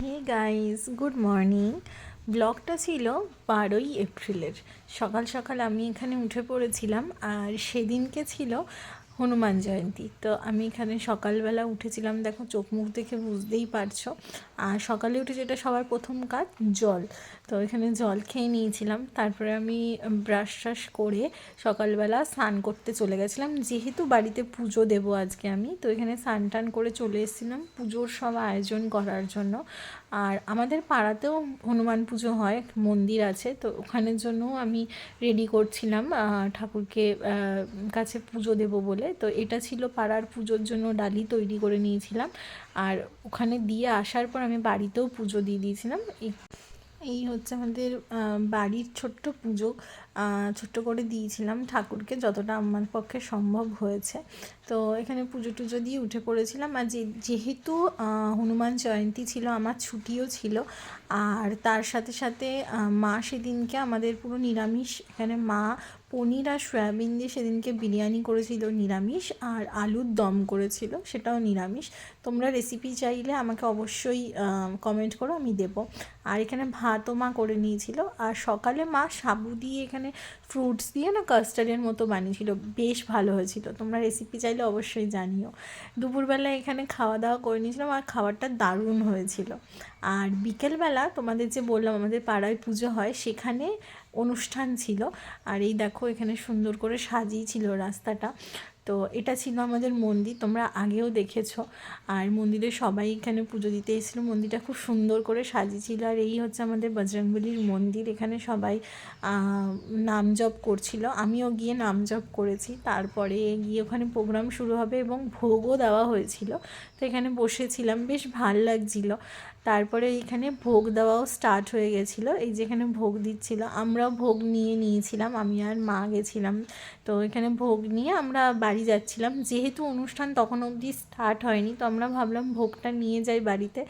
Hey guys good morning ব্লগটা ছিল বারোই এপ্রিলের। সকাল সকাল আমি এখানে উঠে পড়েছিলাম আর সেদিনকে ছিল হনুমান জয়ন্তী। তো আমি এখানে সকালবেলা উঠেছিলাম, দেখো চোখ মুখ দেখে বুঝতেই পারছ। আর সকালে উঠে যেটা সবার প্রথম কাজ, জল। তো এখানে জল খেয়ে নিয়েছিলাম। তারপরে আমি ব্রাশ ট্রাশ করে সকালবেলা স্নান করতে চলে গেছিলাম। যেহেতু বাড়িতে পুজো দেব আজকে আমি, তো এখানে স্নান টান করে চলে এসেছিলাম পুজোর সব আয়োজন করার জন্য। আর আমাদের পাড়াতেও হনুমান পুজো হয় মন্দির আছে, তো ওখানের জন্য আমি রেডি করছিলাম ঠাকুরকে কাছে পুজো দেব বলে। তো এটা ছিল পাড়ার পুজোর জন্য ডালি তৈরি করে নিয়েছিলাম। আর ওখানে দিয়ে আসার পর আমি বাড়িতেও পুজো দিয়ে দিয়েছিলাম। এই হচ্ছে আমাদের বাড়ির ছোট্ট পুজো। ছোট্ট করে দিয়েছিলাম ঠাকুরকে যতটা আমার পক্ষে সম্ভব হয়েছে। তো এখানে পুজো টুজো দিয়ে উঠে পড়েছিলাম। আর যে, যেহেতু হনুমান জয়ন্তী ছিল, আমার ছুটিও ছিল, আর তার সাথে সাথে মা সেদিনকে আমাদের পুরো নিরামিষ, এখানে মা পনির আর সয়াবিন দিয়ে সেদিনকে বিরিয়ানি করেছিল নিরামিষ, আর আলুর দম করেছিল, সেটাও নিরামিষ। তোমরা রেসিপি চাইলে আমাকে অবশ্যই কমেন্ট করো, আমি দেবো। আর এখানে ভাতও মা করে নিয়েছিল। আর সকালে মা সাবু দিয়ে এখানে ফ্রুটস দিয়ে না কাস্টার্ডের মতো বানিয়েছিল। বেশ ভালো হয়েছিল। তোমরা রেসিপি চাইলে অবশ্যই জানিও। দুপুরবেলা এখানে খাওয়া দাওয়া করে নিয়েছিলাম আর খাবারটা দারুণ হয়েছিল। আর বিকেলবেলা তোমাদের যে বললাম আমাদের পাড়ায় পুজো হয়, সেখানে অনুষ্ঠান ছিল। আর এই দেখো এখানে সুন্দর করে সাজিয়েছিল রাস্তাটা। তো এটা ছিল আমাদের মন্দির, তোমরা আগেও দেখেছ। আর মন্দিরে সবাই এখানে পুজো দিতে এসেছিল। মন্দিরটা খুব সুন্দর করে সাজিয়েছিল। আর এই হচ্ছে আমাদের বজরংবলির মন্দির। এখানে সবাই নাম জপ করছিল। আমিও গিয়ে নাম জপ করেছি। তারপরে গিয়ে ওখানে প্রোগ্রাম শুরু হবে এবং ভোগও দেওয়া হয়েছিল। তো এখানে বসেছিলাম। বেশ ভালো লাগছিল। তারপরে এখানে ভোগ দেওয়াও স্টার্ট হয়ে গেছিল। এই যেখানে ভোগ দিচ্ছিল, আমরাও ভোগ নিয়ে নিয়েছিলাম, আমি আর মা গেছিলাম। তো এখানে ভোগ নিয়ে আমরা বাড়ি যাচ্ছিলাম। যেহেতু অনুষ্ঠান তখন অবধি স্টার্ট হয়নি, তো আমরা ভাবলাম ভোগটা নিয়ে যাই বাড়িতে।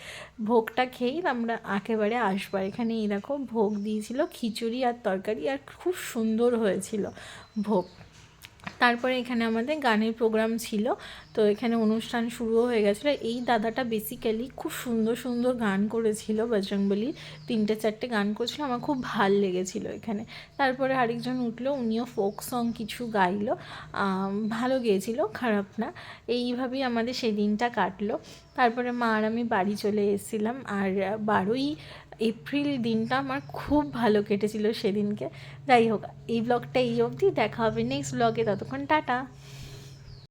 ভোগটা খেয়েই আমরা একেবারে আসব। এখানে এরকম ভোগ দিয়েছিল খিচুড়ি আর তরকারি, আর খুব সুন্দর হয়েছিল ভোগ। তারপরে এখানে আমাদের গানের প্রোগ্রাম ছিল। তো এখানে অনুষ্ঠান শুরুও হয়ে গেছিল। এই দাদাটা বেসিক্যালি খুব সুন্দর সুন্দর গান করেছিল বজরংবলির তিনটে, চারটে গান করেছিল। আমার খুব ভালো লেগেছিল এখানে। তারপরে আরেকজন উঠল, উনিও ফোক সং কিছু গাইলো। ভালো গেয়েছিল, খারাপ না। এইভাবেই আমাদের সেই দিনটা কাটলো। তারপরে মা আর আমি বাড়ি চলে এসেছিলাম। আর বারোই এপ্রিল দিনটা আমার খুব ভালো কেটেছিল সেদিনকে। যাই হোক, এই ব্লগটা এই অবধি। দেখা হবে নেক্সট ব্লগে ততক্ষণ টাটা।